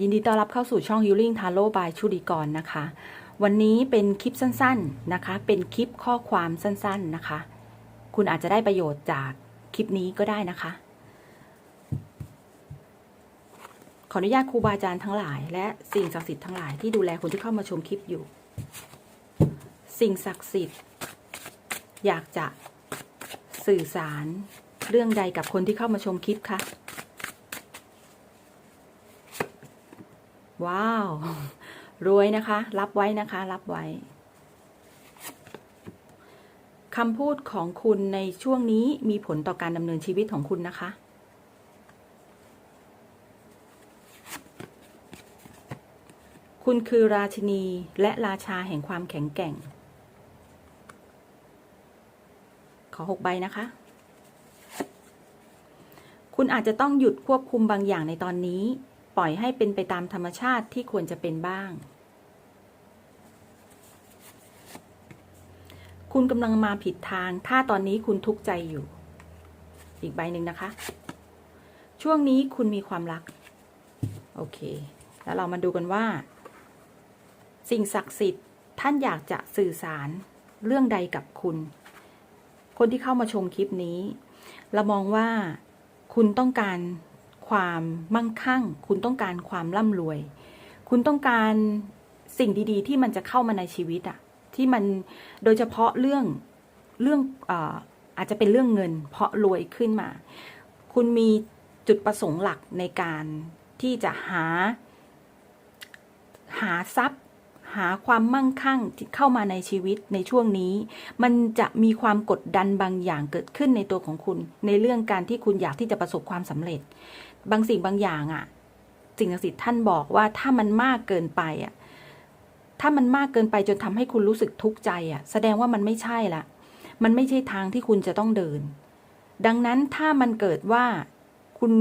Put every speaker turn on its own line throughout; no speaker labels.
ยินดีต้อนรับเข้าสู่ช่อง Healing Tarot by ชุดิกรนะคะ วันนี้เป็นคลิปสั้นๆนะคะ เป็นคลิปข้อความสั้นๆนะคะ คุณอาจจะได้ประโยชน์จากคลิปนี้ก็ได้นะคะ ขออนุญาตครูบาอาจารย์ทั้งหลาย และสิ่งศักดิ์สิทธิ์ทั้งหลายที่ดูแลคนที่เข้ามาชมคลิปอยู่ สิ่งศักดิ์สิทธิ์ อยากจะสื่อสารเรื่องใดกับคนที่เข้ามาชมคลิปคะ ว้าว รวยนะคะ รับไว้นะคะ รับไว้คำพูดของคุณในช่วงนี้มีผลต่อการดำเนินชีวิตของคุณนะคะ คุณคือราชินีและราชาแห่งความแข็งแกร่ง ขอหกใบนะคะ คุณอาจจะต้องหยุดควบคุมบางอย่างในตอนนี้ ปล่อยให้เป็นไปตามธรรมชาติที่ควรจะเป็นบ้าง คุณกำลังมาผิดทาง ถ้าตอนนี้คุณทุกข์ใจอยู่ อีกใบหนึ่งนะคะ ช่วงนี้คุณมีความรัก โอเค แล้วเรามาดูกันว่า สิ่งศักดิ์สิทธิ์ท่านอยากจะสื่อสารเรื่องใดกับคุณ คนที่เข้ามาชมคลิปนี้ เรามองว่าคุณต้องการ ความมั่งคั่ง คุณต้องการความร่ำรวย คุณต้องการสิ่งดีๆ ที่มันจะเข้ามาในชีวิตอะที่มันโดยเฉพาะเรื่องเรื่องอาอาจจะเป็นเรื่องเงิน เพราะรวยขึ้นมา คุณมีจุดประสงค์หลักในการที่จะหา หาทรัพย์หาความมั่งคั่งเข้ามาในชีวิตในช่วงนี้ มันจะมีความกดดันบางอย่างเกิดขึ้นในตัวของคุณ ในเรื่องการที่คุณอยากที่จะประสบความสำเร็จ บางสิ่งบางอย่างอะ่ะสิ่งศักดิ์สิทธิ์ท่านบอกว่าถ้ามันมากเกินไปอะ่ะถ้ามันมากเกินไปจนทำให้คุณรู้สึกทุกข์ใจอะ่ะ แสดงว่ามันไม่ใช่ละ มันไม่ใช่ทางที่คุณจะต้องเดิน ดังนั้นถ้ามันเกิดว่าคุณ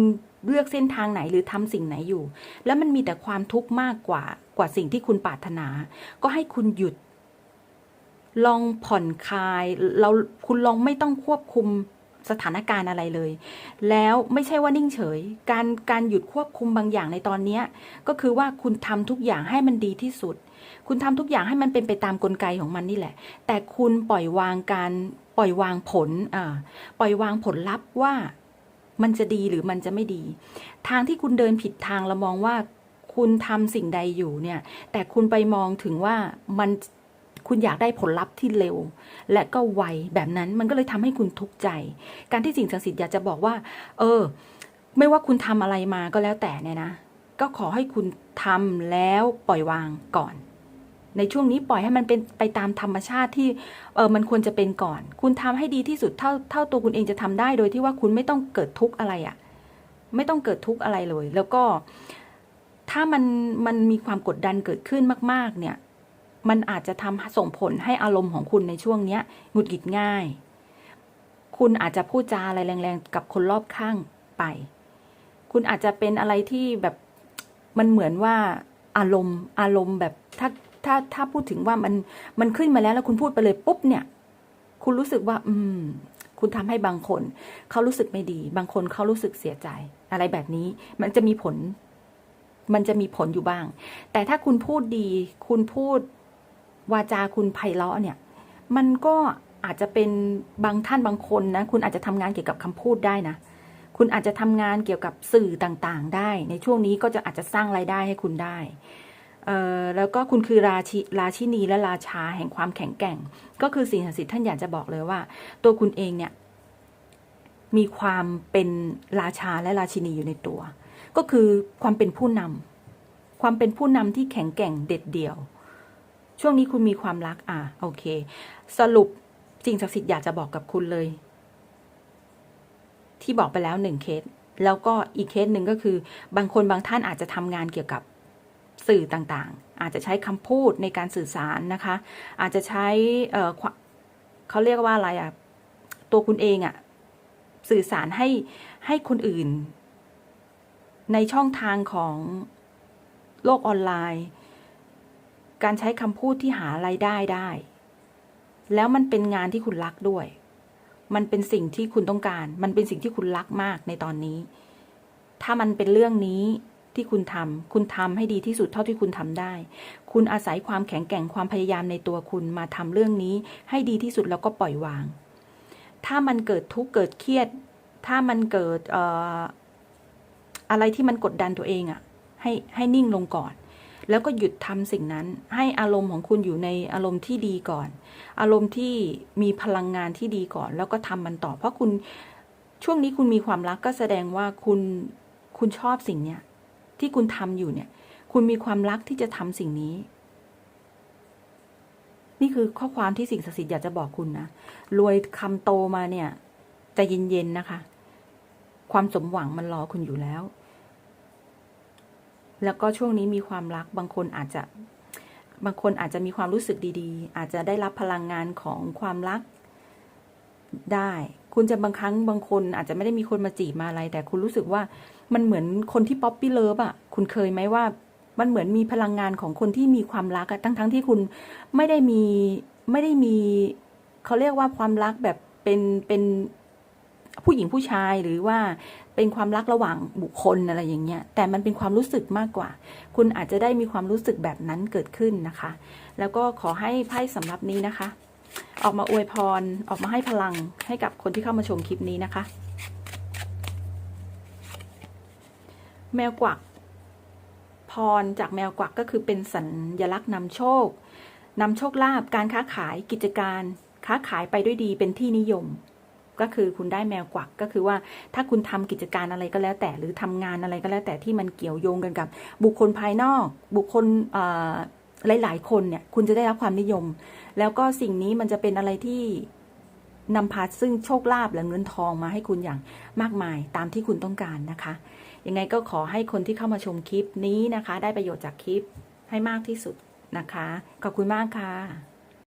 เลือกเส้นทางไหนหรือทำสิ่งไหนอยู่ แล้วมันมีแต่ความทุกข์มากกว่ากว่าสิ่งที่คุณปรารถนา ก็ให้คุณหยุด ลองผ่อนคลาย เราคุณลองไม่ต้องควบคุม สถานการณ์อะไรเลย แล้วไม่ใช่ว่านิ่งเฉย การการหยุดควบคุมบางอย่างในตอนนี้ก็คือว่าคุณทำทุกอย่างให้มันดีที่สุด คุณทำทุกอย่างให้มันเป็นไปตามกลไกของมันนี่แหละ แต่คุณปล่อยวางการปล่อยวางผลอ่าปล่อยวางผลลัพธ์ว่ามันจะดีหรือมันจะไม่ดี ทางที่คุณเดินผิดทางเรามองว่าคุณทำสิ่งใดอยู่เนี่ย แต่คุณไปมองถึงว่ามัน คุณอยากได้ผลลัพธ์ที่เร็ว และก็ไวแบบนั้นมันก็เลยทำให้คุณทุกข์ใจ การที่สิ่งศักดิ์สิทธิ์อยากจะบอกว่า เออ ไม่ว่าคุณทำอะไรมาก็แล้วแต่เนี่ยนะ ก็ขอให้คุณทำแล้วปล่อยวางก่อนในช่วงนี้ปล่อยให้มันเป็นไปตามธรรมชาติที่เออมันควรจะเป็นก่อน คุณทำให้ดีที่สุดเท่าเท่าตัวคุณเองจะทำได้โดยที่ว่าคุณไม่ต้องเกิดทุกข์อะไรอะ่ะ ไม่ต้องเกิดทุกข์อะไรเลย แล้วก็ถ้ามันมันมีความกดดันเกิดขึ้นมาก ๆ เนี่ย มันอาจจะทำส่งผลให้อารมณ์ของคุณในช่วงเนี้ยหงุดหงิดง่าย คุณอาจจะพูดจาอะไรแรงๆ กับคนรอบข้างไป คุณอาจจะเป็นอะไรที่แบบมันเหมือนว่าอารมณ์อารมณ์แบบถ้าถ้าถ้าพูดถึงว่ามันมันขึ้นมาแล้วแล้วคุณพูดไปเลยปุ๊บเนี่ย คุณรู้สึกว่า อืม คุณทำให้บางคนเขารู้สึกไม่ดี บางคนเขารู้สึกเสียใจ อะไรแบบนี้ มันจะมีผล มันจะมีผลอยู่บ้าง แต่ถ้าคุณพูดดี คุณพูด วาจาคุณไพเราะเนี่ย มันก็อาจจะเป็นบางท่านบางคนนะ คุณอาจจะทำงานเกี่ยวกับคำพูดได้นะ คุณอาจจะทำงานเกี่ยวกับสื่อต่างๆ ได้ ในช่วงนี้ก็จะอาจจะสร้างรายได้ให้คุณได้แล้วก็คุณคือราชิราชินีและราชาแห่งความแข็งแกร่ง ก็คือสิ่งศักดิ์สิทธิ์ท่านอยากจะบอกเลยว่า ตัวคุณเองเนี่ย มีความเป็นราชาและราชินีอยู่ในตัว ก็คือความเป็นผู้นำความเป็นผู้นำที่แข็งแกร่งเด็ดเดี่ยว ช่วงนี้คุณมีความรัก อะ โอเค สรุปสิ่งศักดิ์สิทธิ์อยากจะบอกกับคุณเลย ที่บอกไปแล้วหนึ่งเคส แล้วก็อีกเคสหนึ่งก็คือ บางคนบางท่านอาจจะทำงานเกี่ยวกับสื่อต่างๆ อาจจะใช้คำพูดในการสื่อสารนะคะ อาจจะใช้เเขาเรียกว่าอะไรอะ ตัวคุณเองอะ สื่อสารให้ให้คนอื่น ในช่องทางของโลกออนไลน์ การใช้คำพูดที่หาไรายได้ได้ แล้วมันเป็นงานที่คุณรักด้วย มันเป็นสิ่งที่คุณต้องการ มันเป็นสิ่งที่คุณรักมากในตอนนี้ ถ้ามันเป็นเรื่องนี้ที่คุณทำคุณทำให้ดีที่สุดเท่าที่คุณทำได้ คุณอาศัยความแข็งแกร่งความพยายามในตัวคุณมาทำเรื่องนี้ ให้ดีที่สุดแล้วก็ปล่อยวาง ถ้ามันเกิดทุกข์เกิดเครียด ถ้ามันเกิดอออะไรที่มันกดดันตัวเองอะ่ะ ให้ให้นิ่งลงก่อน แล้วก็หยุดทำสิ่งนั้น ให้อารมณ์ของคุณอยู่ในอารมณ์ที่ดีก่อน อารมณ์ที่มีพลังงานที่ดีก่อน แล้วก็ทำมันต่อ เพราะคุณช่วงนี้คุณมีความรักก็แสดงว่าคุณคุณชอบสิ่งเนี้ยที่คุณทำอยู่เนี่ย คุณมีความรักที่จะทำสิ่งนี้ นี่คือข้อความที่สิ่งศักดิ์สิทธิ์อยากจะบอกคุณนะรวยคำโตมาเนี่ยใจะเย็นๆนะคะ ความสมหวังมันรอคุณอยู่แล้ว แล้วก็ช่วงนี้มีความรักบางคนอาจจะบางคนอาจจะมีความรู้สึกดีๆ อาจจะได้รับพลังงานของความรักได้ คุณจะบางครั้งบางคนอาจจะไม่ได้มีคนมาจีบมาอะไร แต่คุณรู้สึกว่ามันเหมือนคนที่ป๊อปปี้เลิฟอะ คุณเคยไหมว่า มันเหมือนมีพลังงานของคนที่มีความรักอะทั้งทั้งๆที่คุณไม่ได้มีไม่ได้มีเขาเรียกว่าความรักแบบเป็นเป็น ผู้หญิงผู้ชายหรือว่าเป็นความรักระหว่างบุคคลอะไรอย่างเงี้ยแต่มันเป็นความรู้สึกมากกว่า คุณอาจจะได้มีความรู้สึกแบบนั้นเกิดขึ้นนะคะ แล้วก็ขอให้ไพ่สำหรับนี้นะคะ ออกมาอวยพรออกมาให้พลังให้กับคนที่เข้ามาชมคลิปนี้นะคะ แมวกวักพรจากแมวกวักก็คือเป็นสัญลักษณ์นำโชคนำโชคลาภการค้าขายกิจการ ค้าขายไปด้วยดีเป็นที่นิยม ก็คือคุณได้แมวกวักก็คือว่าถ้าคุณทำกิจการอะไรก็แล้ว แต่หรือทำงานอะไรก็แล้ว แต่ที่มันเกี่ยวโยงกันกับ บุคคลภายนอก บุคคลหลาย ๆ คนเนี่ยคุณจะได้รับความนิยม แล้วก็สิ่งนี้มันจะเป็นอะไรที่นำพาซึ่งโชคลาภและเงินทองมาให้คุณอย่างมากมายตามที่คุณต้องการนะคะ ยังไงก็ขอให้คนที่เข้ามาชมคลิปนี้นะคะ ได้ประโยชน์จากคลิปให้มากที่สุดนะคะ ขอบคุณมากค่ะ